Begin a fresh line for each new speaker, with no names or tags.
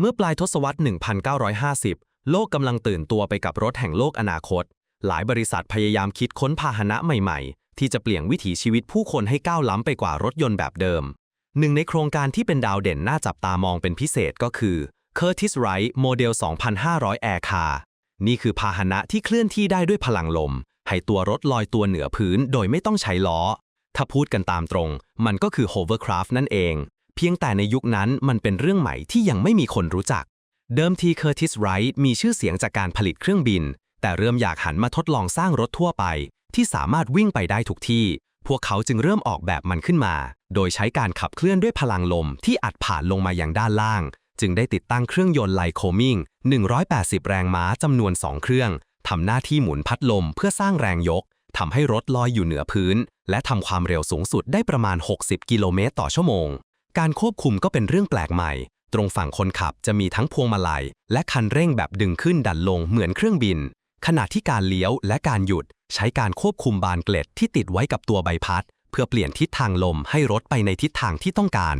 เมื่อปลายทศวรรษ 1950 โลกกำลังตื่นตัวไปกับรถแห่งโลกอนาคต หลายบริษัทพยายามคิดค้นพาหนะใหม่ๆ ที่จะเปลี่ยนวิถีชีวิตผู้คนให้ก้าวล้ำไปกว่ารถยนต์แบบเดิม หนึ่งในโครงการที่เป็นดาวเด่นน่าจับตามองเป็นพิเศษก็คือ Curtis Wright โมเดล 2,500 Air Car นี่คือพาหนะที่เคลื่อนที่ได้ด้วยพลังลม ให้ตัวรถลอยตัวเหนือพื้นโดยไม่ต้องใช้ล้อ ถ้าพูดกันตามตรง มันก็คือ hovercraft นั่นเอง เพียงแต่ในยุคนั้นมันเป็นเรื่องใหม่ที่ยังไม่มีคนรู้จัก เดิมที Curtis Wright มีชื่อเสียงจากการผลิตเครื่องบิน แต่เริ่มอยากหันมาทดลองสร้างรถทั่วไป ที่สามารถวิ่งไปได้ทุกที่ พวกเขาจึงเริ่มออกแบบมันขึ้นมา โดยใช้การขับเคลื่อนด้วยพลังลมที่อัดผ่านลงมาอย่างด้านล่าง จึงได้ติดตั้งเครื่องยนต์ไลโคมิง180 แรงม้าจำนวน 2 เครื่องทำหน้าที่หมุนพัดลมเพื่อสร้างแรงยกทำให้รถลอยอยู่เหนือพื้น และทำความเร็วสูงสุดได้ประมาณ 60 กิโลเมตรต่อชั่วโมง การควบคุมก็เป็นเรื่องแปลกใหม่ ตรงฝั่งคนขับจะมีทั้งพวงมาลัย และคันเร่งแบบดึงขึ้นดันลงเหมือนเครื่องบิน ขณะที่การเลี้ยวและการหยุดใช้การควบคุมบานเกล็ดที่ติดไว้กับตัวใบพัด เพื่อเปลี่ยนทิศทางลมให้รถไปในทิศทางที่ต้องการ